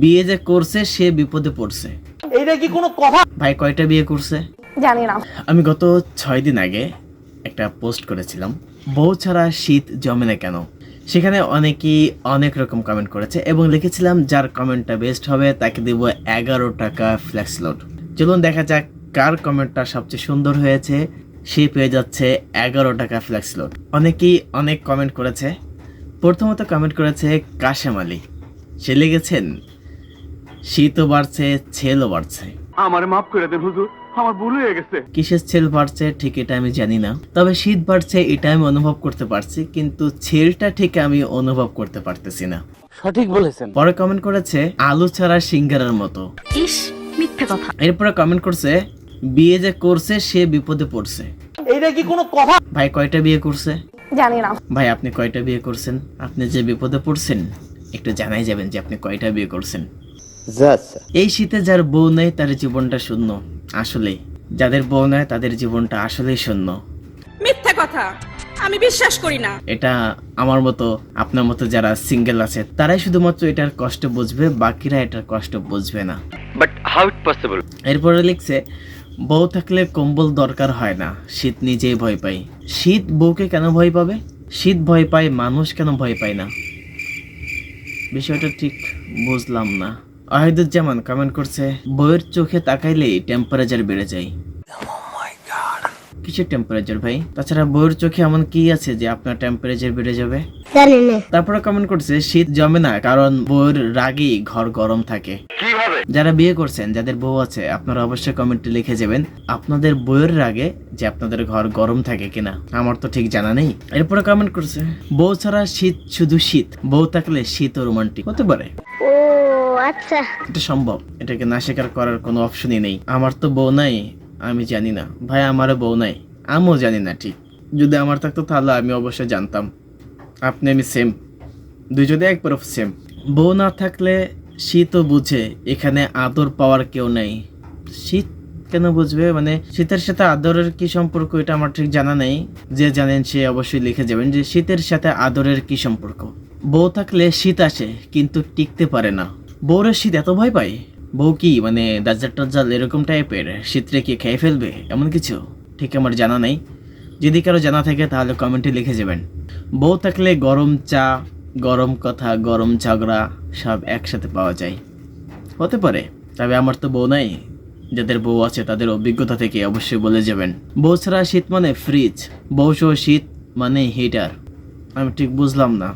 বিয়ে যে করছে সে বিপদে পড়ছে। এইটা কি কোনো কথা? ভাই কয়টা বিয়ে করছে? জানি না। আমি গত ছয় দিন আগে একটা পোস্ট করেছিলাম বউ ছাড়া শীত জমে না কেন? সেখানে অনেকেই অনেক রকম কমেন্ট করেছে এবং লিখেছিলাম যার কমেন্টটা বেস্ট হবে তাকে দেব এগারো টাকা ফ্ল্যাক্স লোড চলুন দেখা যাক কার কমেন্টটা সবচেয়ে সুন্দর হয়েছে। সে পেয়ে যাচ্ছে এগারো টাকা ফ্ল্যাক্স লোড অনেকেই অনেক কমেন্ট করেছে। প্রথমত কমেন্ট করেছে কাশেম আলী। সে লিখেছেন শীতও বাড়ছে ছেলও বাড়ছে। আমারে মাফ করে দেন হুজুর আমার ভুল হয়ে গেছে। কিসের ছেল বাড়ছে ঠিক এটা আমি জানি না। তবে শীত বাড়ছে এটা আমি অনুভব করতে পারছি কিন্তু ছেলটা ঠিক আমি অনুভব করতে পারতেছি না। সঠিক বলেছেন। পরে কমেন্ট করেছে আলু ছাড়া সিঙ্গারার মতো। ইস মিথ্যে কথা। এরপরে কমেন্ট করছে বিয়ে যে করছে সে বিপদে পড়ছে। এইটা কি কোনো কথা? ভাই কয়টা বিয়ে করছে? জানি না। ভাই আপনি কয়টা বিয়ে করছেন? আপনি যে বিপদে পড়ছেন একটু জানাই যাবেন যে আপনি কয়টা বিয়ে করছেন। এই শীতে যার বউ নেই তার জীবনটা শূন্য। আসলেই। যাদের বউ নেয় তাদের জীবনটা আসলেই শূন্য। মিথ্যা কথা। আমি বিশ্বাস করি না। এটা আমার মতো আপনার মতো যারা সিঙ্গেল আছে তারাই শুধুমাত্র এটার কষ্ট বুঝবে বাকিরা এটার কষ্ট বুঝবে না। বাট হাউ ইট পসিবল এরপরে লিখছে বউ থাকলে কম্বল দরকার হয় না শীত নিজেই ভয় পাই শীত বউকে কেন ভয় পাবে? শীত ভয় পায় মানুষ কেন ভয় পায় না? বিষয়টা ঠিক বুঝলাম না। আহিদুজ্জামান কমেন্ট করছে বউয়ের চোখে তাকাইলেই টেম্পারেচার বেড়ে যায়। কিসের টেম্পারেচার ভাই? তাছাড়া বউয়ের চোখে এমন কি আছে যে আপনার টেম্পারেচার বেড়ে যাবে? তারপরে কমেন্ট করছে শীত জমে না কারণ বউয়ের রাগেই ঘর গরম থাকে। যারা বিয়ে করছেন যাদের বউ আছে আপনারা অবশ্যই কমেন্টে লিখে যাবেন আপনাদের বউয়ের রাগে যে আপনাদের ঘর গরম থাকে কিনা। আমার তো ঠিক জানা নেই। এরপরে কমেন্ট করছে বউ ছাড়া শীত শুধু শীত বউ থাকলে শীত ও রোমান্টিক হতে পারে। ও আচ্ছা। এটা সম্ভব। এটাকে না স্বীকার করার কোনো অপশনই নেই। আমার তো বউ নাই, আমি জানি না। ভাই, আমারও বউ নাই। আমিও জানি না, ঠিক। যদি আমার থাকতো, তাহলে আমি অবশ্যই জানতাম। আপনি, আমি সেম দুজনে একবার সেম বউ না থাকলে শীতও বুঝে, এখানে আদর পাওয়ার কেউ নেই। শীত কেন বুঝবে? মানে শীতের সাথে আদরের কি সম্পর্ক, এটা আমার ঠিক জানা নেই। যে জানেন, সে অবশ্যই লিখে যাবেন যে, শীতের সাথে আদরের কি সম্পর্ক? বউ থাকলে শীত আসে, কিন্তু টিকতে পারে না। বউরের শীত এত ভয় পায়? বউ কি মানে দাজ্জাল টাজ্জাল এরকম টাইপের? শীতরে কি খেয়ে ফেলবে? এমন কিছু? ঠিক আমার জানা নেই। যদি কারও জানা থাকে তাহলে কমেন্টে লিখে যাবেন। বউ থাকলে গরম চা, গরম কথা, গরম ঝগড়া সব একসাথে পাওয়া যায়। হতে পারে, তবে আমার তো বউ নাই। যাদের বউ আছে তাদের অভিজ্ঞতা থেকে অবশ্যই বলে যাবেন। বউ ছাড়া শীত মানে ফ্রিজ বউ সহ শীত মানে হিটার আমি ঠিক বুঝলাম না।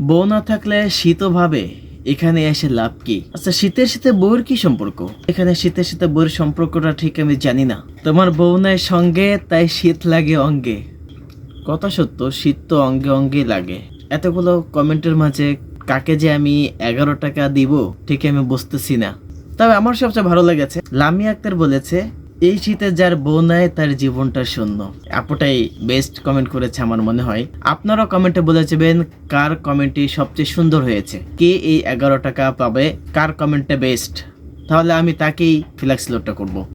বউ না থাকলে শীতও ভাবে। এখানে এসে লাভ কি? আচ্ছা শীতের সাথে বউয়ের কি সম্পর্ক? এখানে শীতের সাথে বউয়ের সম্পর্কটা ঠিক আমি জানি না। তোমার বউ নাই সঙ্গে, তাই শীত লাগে অঙ্গে। কথা সত্য, শীত তো অঙ্গে অঙ্গে লাগে। এতগুলো কমেন্টের মাঝে কাকে যে আমি এগারো টাকা দিব ঠিক আমি বুঝতেছি না। তবে আমার সবচেয়ে ভালো লেগেছে লামি আক্তার বলেছে এই শীতে যার বউ নাই, তার জীবনটা শূন্য। আপুটাই বেস্ট কমেন্ট করেছে আমার মনে হয়। আপনারা কমেন্টে বলে যাবেন কার কমেন্টটি সবচেয়ে সুন্দর হয়েছে? কে এই এগারো টাকা পাবে? কার কমেন্টটা বেস্ট তাহলে আমি তাকেই ফ্ল্যাক্স লোডটা করব।